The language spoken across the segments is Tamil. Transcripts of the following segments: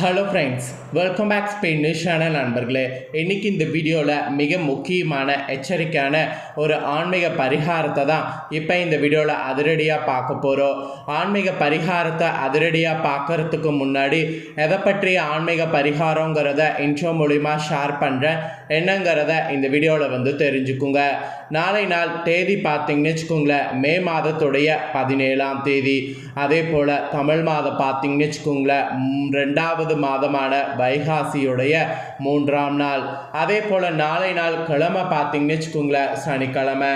Hello friends welcome back Spain news channel நண்பர்களே. இன்னைக்கு இந்த வீடியோவில் மிக முக்கியமான எச்சரிக்கையான ஒரு ஆன்மீக பரிகாரத்தை தான் இப்போ இந்த வீடியோவில் அதிரடியாக பார்க்க போகிறோம் ஆன்மீக பரிகாரத்தை அதிரடியாக பார்க்கறதுக்கு முன்னாடி எதை பற்றிய ஆன்மீக பரிகாரங்கிறத இன்ட்ரோ மூலிமா ஷேர் பண்ணுறேன் என்னங்கிறத இந்த வீடியோவில் வந்து தெரிஞ்சுக்குங்க. நாளை நாள் தேதி பார்த்தீங்கன்னு வச்சுக்கோங்களேன் மே மாதத்துடைய பதினேழாம் தேதி. அதே போல் தமிழ் மாதம் பார்த்தீங்கன்னு வச்சுக்கோங்களேன் ரெண்டாவது மூன்றாவது மாதமான வைகாசியுடைய மூன்றாம் நாள். அதே போல் நாளை நாள் கிழமை பார்த்தீங்கன்னு வச்சுக்கோங்களேன் சனிக்கிழமை.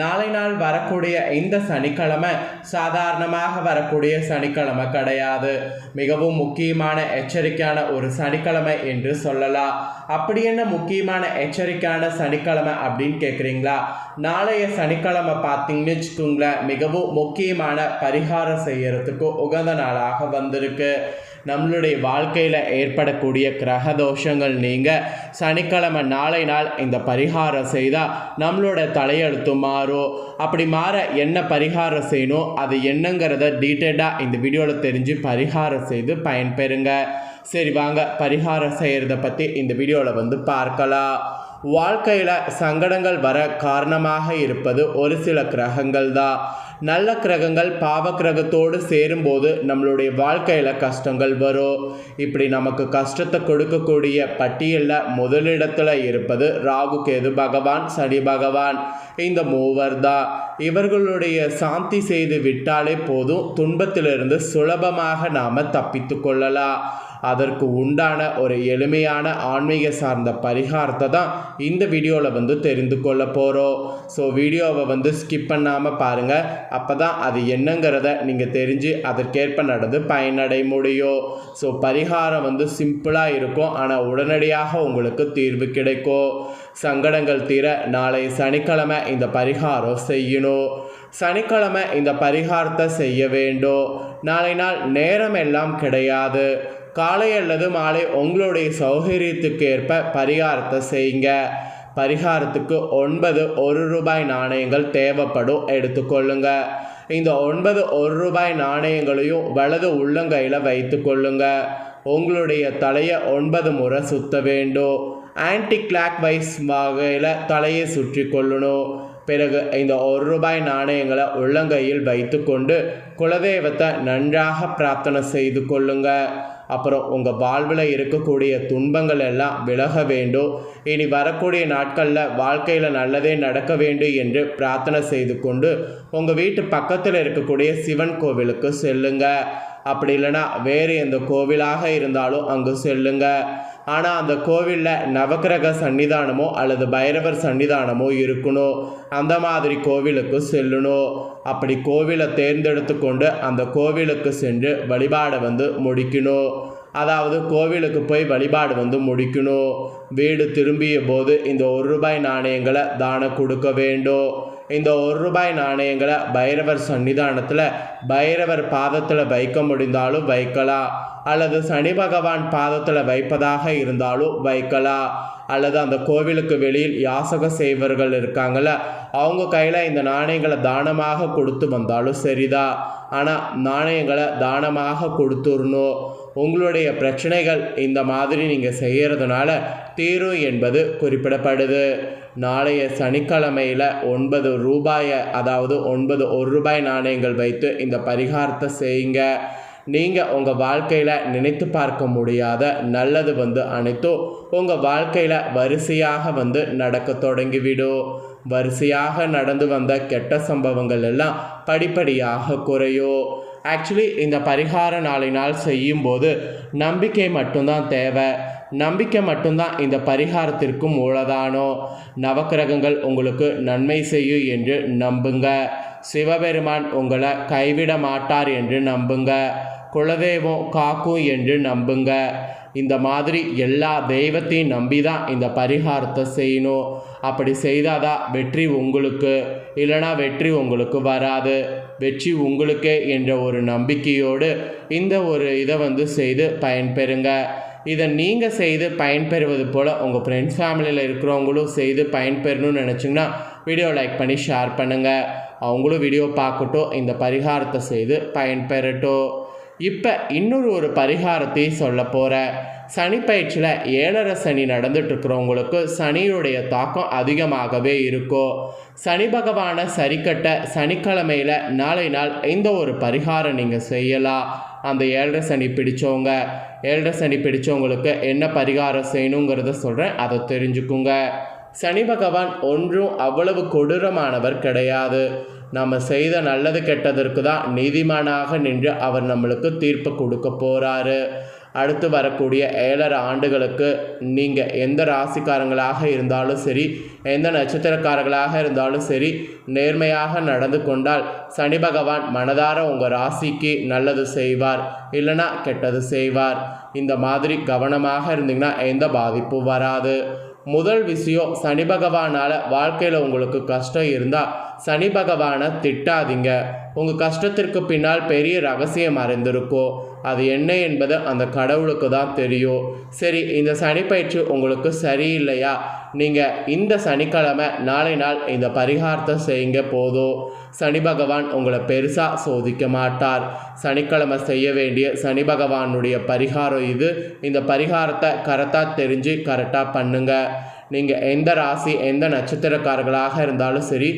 நாளை நாள் வரக்கூடிய இந்த சனிக்கிழமை சாதாரணமாக வரக்கூடிய சனிக்கிழமை கிடையாது. மிகவும் முக்கியமான எச்சரிக்கையான ஒரு சனிக்கிழமை என்று சொல்லலாம். அப்படி என்ன முக்கியமான எச்சரிக்கையான சனிக்கிழமை அப்படின்னு கேட்குறீங்களா நாளைய சனிக்கிழமை பார்த்தீங்கன்னு வச்சுக்கோங்களேன் மிகவும் முக்கியமான பரிகாரம் செய்யறதுக்கு உகந்த நாளாக வந்திருக்கு. நம்மளுடைய வாழ்க்கையில் ஏற்படக்கூடிய கிரக தோஷங்கள் நீங்க சனிக்கிழமை நாளை நாள் இந்த பரிகாரம் செய்தால் நம்மளோட தலையெழுத்து மாறும் அப்படி மாற என்ன பரிகாரம் செய்யணும்? அது என்னங்கிறத டீட்டெயிலாக இந்த வீடியோவில் தெரிஞ்சு பரிகாரம் செய்து பயன்பெறுங்க. சரி வாங்க. பரிகாரம் செய்கிறத பற்றி இந்த வீடியோவில் வந்து பார்க்கலாம். வாழ்க்கையில் சங்கடங்கள் வர காரணமாக இருப்பது ஒரு சில கிரகங்கள் தான் நல்ல கிரகங்கள் பாவ கிரகத்தோடு சேரும்போது நம்மளுடைய வாழ்க்கையில் கஷ்டங்கள் வரும். இப்படி நமக்கு கஷ்டத்தை கொடுக்கக்கூடிய பட்டியலில் முதலிடத்தில் இருப்பது ராகு கேது பகவான் சனி பகவான். இந்த மூவர் தான் இவர்களுடைய சாந்தி செய்து விட்டாலே போதும். துன்பத்திலிருந்து சுலபமாக நாம் தப்பித்து கொள்ளலாம். அதற்கு உண்டான ஒரு எளிமையான ஆன்மீக சார்ந்த பரிகாரத்தை தான் இந்த வீடியோவில் வந்து தெரிந்து கொள்ள போகிறோம் ஸோ வீடியோவை வந்து ஸ்கிப் பண்ணாமல் பாருங்கள் அப்போ தான் அது என்னங்கிறத நீங்கள் தெரிஞ்சு அதற்கேற்ப நடந்து பயனடை முடியும் ஸோ பரிகாரம் வந்து சிம்பிளாக இருக்கும். ஆனால் உடனடியாக உங்களுக்கு தீர்வு கிடைக்கும். சங்கடங்கள் தீர நாளை சனிக்கிழமை இந்த பரிகாரம் செய்யணும். சனிக்கிழமை இந்த பரிகாரத்தை செய்ய வேண்டும். நாளை நாள் நேரம் எல்லாம் கிடையாது. காலை அல்லது மாலை உங்களுடைய சௌகரியத்துக்கு ஏற்ப பரிகாரத்தை செய்யுங்க. பரிகாரத்துக்கு ஒன்பது ஒரு ரூபாய் நாணயங்கள் தேவைப்படும் எடுத்துக்கொள்ளுங்க இந்த ஒன்பது ஒரு ரூபாய் நாணயங்களையும் வலது உள்ளங்கையில் வைத்து கொள்ளுங்க. உங்களுடைய தலையை ஒன்பது முறை சுத்த வேண்டும். ஆன்டி கிளாக் வைஸ் வகையில் தலையை சுற்றி கொள்ளணும். பிறகு இந்த ஒரு ரூபாய் நாணயங்களை உள்ளங்கையில் வைத்துக்கொண்டு குலதெய்வத்தை நன்றாக பிரார்த்தனை செய்து கொள்ளுங்கள் அப்புறம் உங்கள் வாழ்வில் இருக்கக்கூடிய துன்பங்கள் எல்லாம் விலக வேண்டும். இனி வரக்கூடிய நாட்களில் வாழ்க்கையில் நல்லதே நடக்க வேண்டும் என்று பிரார்த்தனை செய்து கொண்டு உங்கள் வீட்டு பக்கத்தில் இருக்கக்கூடிய சிவன் கோவிலுக்கு செல்லுங்க. அப்படி இல்லைன்னா வேறு எந்த கோவிலாக இருந்தாலும் அங்கு செல்லுங்கள் ஆனால் அந்த கோவிலில் நவக்கிரக சன்னிதானமோ அல்லது பைரவர் சன்னிதானமோ இருக்கணும் அந்த மாதிரி கோவிலுக்கு செல்லணும் அப்படி கோவிலை தேர்ந்தெடுத்து கொண்டு அந்த கோவிலுக்கு சென்று வழிபாடை வந்து முடிக்கணும் அதாவது கோவிலுக்கு போய் வழிபாடு வந்து முடிக்கணும் வீடு திரும்பிய போது இந்த ஒரு ரூபாய் நாணயங்களை தானம் கொடுக்க வேண்டும் இந்த ஒரு ரூபாய் நாணயங்களை பைரவர் சன்னிதானத்தில் பைரவர் பாதத்தில் வைக்க முடிந்தாலும் வைக்கலாம். அல்லது சனி பகவான் பாதத்தில் வைப்பதாக இருந்தாலும் வைக்கலாம். அல்லது அந்த கோவிலுக்கு வெளியில் யாசக செய்வர்கள் இருக்காங்கள அவங்க கையில் இந்த நாணயங்களை தானமாக கொடுத்து வந்தாலும் சரிதான் ஆனால் நாணயங்களை தானமாக கொடுத்துடணும். உங்களுடைய பிரச்சனைகள் இந்த மாதிரி நீங்கள் செய்கிறதுனால தீரும் என்பது குறிப்பிடப்படுது. நாளைய சனிக்கிழமையில் ஒன்பது ரூபாயை அதாவது ஒன்பது ஒரு ரூபாய் நாணயங்கள் வைத்து இந்த பரிகாரத்தை செய்யுங்க. நீங்கள் உங்கள் வாழ்க்கையில் நினைத்து பார்க்க முடியாத நல்லது வந்து அனைத்தும் உங்கள் வாழ்க்கையில் வரிசையாக வந்து நடக்க தொடங்கிவிடும். வரிசையாக நடந்து வந்த கெட்ட சம்பவங்கள் எல்லாம் படிப்படியாக குறையும். ஆக்சுவலி இந்த பரிகார நாளினால் செய்யும்போது நம்பிக்கை மட்டும்தான் தேவை. நம்பிக்கை மட்டும்தான் இந்த பரிகாரத்திற்கும் மூலதானம் நவக்கிரகங்கள் உங்களுக்கு நன்மை செய்யும் என்று நம்புங்க. சிவபெருமான் உங்களை கைவிட மாட்டார் என்று நம்புங்க. குலதெய்வம் காக்கும் என்று நம்புங்க. இந்த மாதிரி எல்லா தெய்வத்தையும் நம்பி தான் இந்த பரிகாரத்தை செய்யணும். அப்படி செய்தாதான் வெற்றி உங்களுக்கு இல்லைனா வெற்றி உங்களுக்கு வராது. வெற்றி உங்களுக்கே என்ற ஒரு நம்பிக்கையோடு இந்த ஒரு இதை வந்து செய்து பயன்பெறுங்க. இதை நீங்கள் செய்து பயன்பெறுவது போல் உங்கள் ஃப்ரெண்ட்ஸ் ஃபேமிலியில் இருக்கிறவங்களும் செய்து பயன்பெறணும்னு நினச்சிங்கன்னா வீடியோ லைக் பண்ணி ஷேர் பண்ணுங்கள் அவங்களும் வீடியோ பார்க்கட்டும். இந்த பரிகாரத்தை செய்து பயன்பெறட்டும். இப்போ இன்னொரு ஒரு பரிகாரத்தையும் சொல்ல போகிறேன் சனி பயிற்சியில் ஏழரை சனி நடந்துட்டுருக்கிறவங்களுக்கு சனியுடைய தாக்கம் அதிகமாகவே இருக்கும். சனி பகவானை சரிக்கட்ட சனிக்கிழமையில் நாளை நாள் இந்த ஒரு பரிகாரம் நீங்கள் செய்யலாம். அந்த ஏழரை சனி பிடிச்சவங்க. ஏழரை சனி பிடிச்சவங்களுக்கு என்ன பரிகாரம் செய்யணுங்கிறத சொல்கிறேன் அதை தெரிஞ்சுக்குங்க. சனி பகவான் ஒன்றும் அவ்வளவு கொடூரமானவர் கிடையாது. நம்ம செய்த நல்லது கெட்டதற்கு தான் நீதிமானாக நின்று அவர் நம்மளுக்கு தீர்ப்பு கொடுக்க போகிறாரு அடுத்து வரக்கூடிய ஏழரை ஆண்டுகளுக்கு நீங்கள் எந்த ராசிக்காரங்களாக இருந்தாலும் சரி எந்த நட்சத்திரக்காரர்களாக இருந்தாலும் சரி நேர்மையாக நடந்து கொண்டால் சனி பகவான் மனதார உங்கள் ராசிக்கு நல்லது செய்வார் இல்லைனா கெட்டது செய்வார். இந்த மாதிரி கவனமாக இருந்தீங்கன்னா எந்த பாதிப்பும் வராது. முதல் விஷயம் சனி பகவானால் வாழ்க்கையில் உங்களுக்கு கஷ்டம் இருந்தால் சனி பகவானை திட்டாதீங்க. உங்கள் கஷ்டத்திற்கு பின்னால் பெரிய ரகசியம் அறிந்திருக்கோ. அது என்ன என்பது அந்த கடவுளுக்கு தான் தெரியும். சரி இந்த சனி பயிற்சி உங்களுக்கு சரியில்லையா? நீங்கள் இந்த சனிக்கிழமை நாளை நாள் இந்த பரிகாரத்தை செய்யுங்க போதும். சனி பகவான் உங்களை பெருசாக சோதிக்க மாட்டார். சனிக்கிழமை செய்ய வேண்டிய சனி பகவானுடைய பரிகாரம் இது. இந்த பரிகாரத்தை கரெக்டாக தெரிஞ்சு கரெக்டாக பண்ணுங்கள் நீங்கள் எந்த ராசி எந்த நட்சத்திரக்காரர்களாக இருந்தாலும் சரி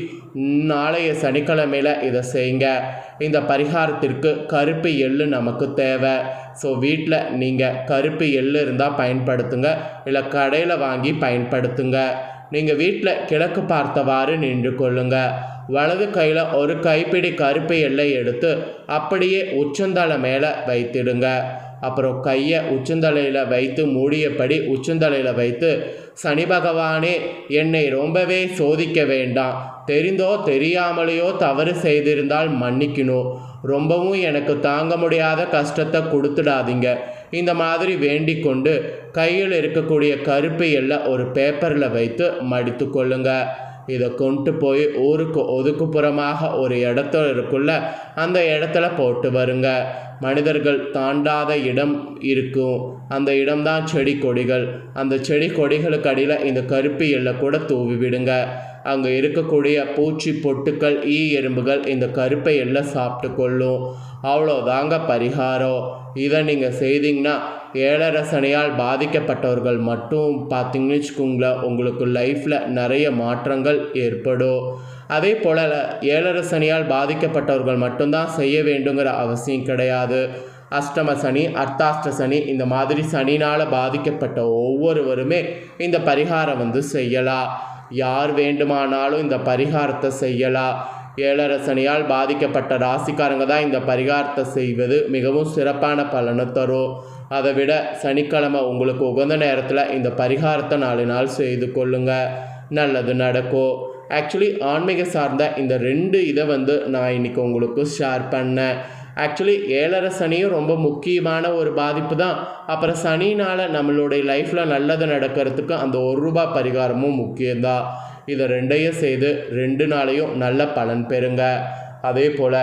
நாளைய சனிக்கிழமையில் இதை செய்யுங்க. இந்த பரிகாரத்திற்கு கருப்பு எள்ளு நமக்கு தேவை. ஸோ வீட்டில் நீங்கள் கருப்பு எள்ளு இருந்தால் பயன்படுத்துங்க. இல்லை கடையில் வாங்கி பயன்படுத்துங்க. நீங்கள் வீட்டில் கிழக்கு பார்த்தவாறு நின்று கொள்ளுங்க. வலது கையில் ஒரு கைப்பிடி கருப்பு எல்லை எடுத்து அப்படியே உச்சந்தலை மேலே வைத்திடுங்க. அப்புறம் கையை உச்சந்தலையில் வைத்து மூடியபடி உச்சந்தலையில் வைத்து சனி பகவானே என்னை ரொம்பவே சோதிக்க வேண்டாம். தெரிந்தோ தெரியாமலேயோ தவறு செய்திருந்தால் மன்னிக்கணும். ரொம்பவும் எனக்கு தாங்க முடியாத கஷ்டத்தை கொடுத்துடாதீங்க. இந்த மாதிரி வேண்டிக் கொண்டு கையில் இருக்கக்கூடிய கருப்பு எல்லாம் ஒரு பேப்பரில் வைத்து மடித்து கொள்ளுங்க. இதை கொண்டு போய் ஊருக்கு ஒதுக்குப்புறமாக ஒரு இடத்துல இருக்குள்ள அந்த இடத்துல போட்டு வருங்க. மனிதர்கள் தாண்டாத இடம் இருக்கும். அந்த இடம்தான் செடி கொடிகள். அந்த செடி கொடிகளுக்கு அடியில் இந்த கருப்பு எல்லை கூட தூவி விடுங்க. அங்கே இருக்கக்கூடிய பூச்சி பொட்டுக்கள் ஈ எறும்புகள் இந்த கருப்பை எல்லாம் சாப்பிட்டு கொள்ளும். அவ்வளோதாங்க பரிகாரம். இதை நீங்கள் செய்தீங்கன்னா ஏழரை சனியால் பாதிக்கப்பட்டவர்கள் மட்டும் பார்த்தீங்கன்னு வச்சுக்கோங்களேன் உங்களுக்கு லைஃப்பில் நிறைய மாற்றங்கள் ஏற்படும். அதே போல் ஏழரை சனியால் பாதிக்கப்பட்டவர்கள் மட்டும்தான் செய்ய வேண்டுங்கிற அவசியம் கிடையாது. அஷ்டம சனி அர்த்தாஷ்ட சனி இந்த மாதிரி சனினால் பாதிக்கப்பட்ட ஒவ்வொருவருமே இந்த பரிகாரம் வந்து செய்யலாம் யார் வேண்டுமானாலும் இந்த பரிகாரத்தை செய்யலாம் ஏழரை சனியால் பாதிக்கப்பட்ட ராசிக்காரங்க தான் இந்த பரிகாரத்தை செய்வது மிகவும் சிறப்பான பலனை தரும். அதை விட சனிக்கிழமை உங்களுக்கு உகந்த நேரத்தில் இந்த பரிகாரத்தை நாலு நாள் செய்து கொள்ளுங்கள் நல்லது நடக்கும். ஆக்சுவலி ஆன்மீக சார்ந்த இந்த ரெண்டு இதை வந்து நான் இன்றைக்கி உங்களுக்கு ஷேர் பண்ணேன். ஆக்சுவலி ஏழரை சனியும் ரொம்ப முக்கியமான ஒரு பாதிப்பு தான். அப்புறம் சனினால் நம்மளுடைய லைஃப்பில் நல்லது நடக்கிறதுக்கு அந்த ஒரு ரூபாய் பரிகாரமும் முக்கியம்தான். இதை ரெண்டையும் செய்து ரெண்டு நாளையும் நல்ல பலன் பெறுங்க. அதே போல்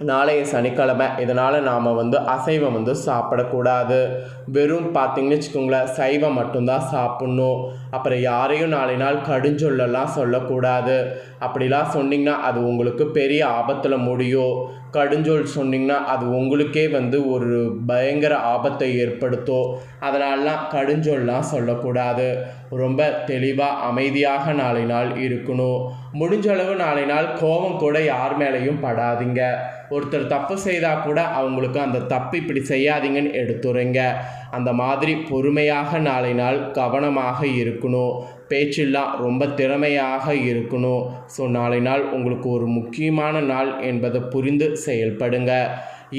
நாளைய சனிக்கிழமை. இதனால் நாம் வந்து அசைவம் வந்து சாப்பிடக்கூடாது. வெறும் பார்த்திங்கன்னு வச்சுக்கோங்களேன் சைவம் மட்டும்தான் சாப்பிட்ணும். அப்புறம் யாரையும் நாளை நாள் கடுஞ்சொல்லலாம் சொல்லக்கூடாது. அப்படிலாம் சொன்னிங்கன்னா அது உங்களுக்கு பெரிய ஆபத்தில் முடியும். கடுஞ்சொல் சொன்னிங்கன்னா அது உங்களுக்கே வந்து ஒரு பயங்கர ஆபத்தை ஏற்படுத்தும். அதனாலலாம் கடுஞ்சொல்லாம் சொல்லக்கூடாது. ரொம்ப தெளிவாக அமைதியாக நாளை நாள் இருக்கணும். முடிஞ்ச அளவு நாளை நாள் கோபம் கூட யார் மேலேயும் படாதீங்க. ஒருத்தர் தப்பு செய்தால் கூட அவங்களுக்கு அந்த தப்பு இப்படி செய்யாதீங்கன்னு எடுத்துறீங்க அந்த மாதிரி பொறுமையாக நாளை நாள் கவனமாக இருக்கணும். பேச்செல்லாம் ரொம்ப திறமையாக இருக்கணும். ஸோ நாளை நாள் உங்களுக்கு ஒரு முக்கியமான நாள் என்பதை புரிந்து செயல்படுங்க.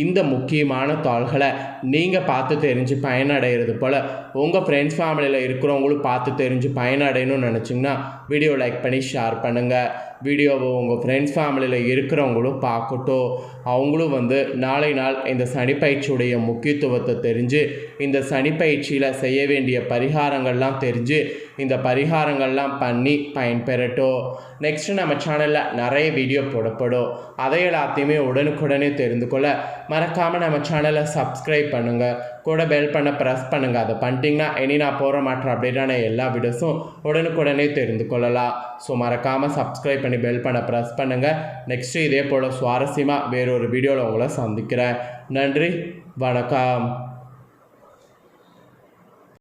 இந்த முக்கியமான தாள்களை நீங்கள் பார்த்து தெரிஞ்சு பயனடைகிறது போல் உங்கள் ஃப்ரெண்ட்ஸ் ஃபேமிலியில் இருக்கிறவங்களும் பார்த்து தெரிஞ்சு பயனடையணும்னு நினச்சிங்கன்னா வீடியோ லைக் பண்ணி ஷேர் பண்ணுங்கள் வீடியோவை உங்கள் ஃப்ரெண்ட்ஸ் ஃபேமிலியில் இருக்கிறவங்களும் பார்க்கட்டும். அவங்களும் வந்து நாளை நாள் இந்த சனிப்பயிற்சியுடைய முக்கியத்துவத்தை தெரிஞ்சு இந்த சனிப்பயிற்சியில் செய்ய வேண்டிய பரிகாரங்கள்லாம் தெரிஞ்சு இந்த பரிகாரங்கள்லாம் பண்ணி பயன்பெறட்டும். நெக்ஸ்ட்டு நம்ம சேனலில் நிறைய வீடியோ போடப்படும். அதை எல்லாத்தையுமே உடனுக்குடனே தெரிந்து கொள்ள மறக்காமல் நம்ம சேனலை சப்ஸ்கிரைப் பண்ணுங்கள் கூட பெல் பண்ண ப்ரெஸ் பண்ணுங்கள் அதை பண்ணிட்டீங்கன்னா இனி நான் போகிற மாற்ற அப்படின்னா எல்லா வீடியோஸும் உடனுக்குடனே தெரிந்து கொள்ளலாம். ஸோ மறக்காமல் சப்ஸ்கிரைப் பண்ணி பெல் பண்ண ப்ரெஸ் பண்ணுங்கள் நெக்ஸ்ட்டு இதே போல் சுவாரஸ்யமாக வேறொரு வீடியோவில் உங்களை சந்திக்கிறேன். நன்றி. வணக்கம்.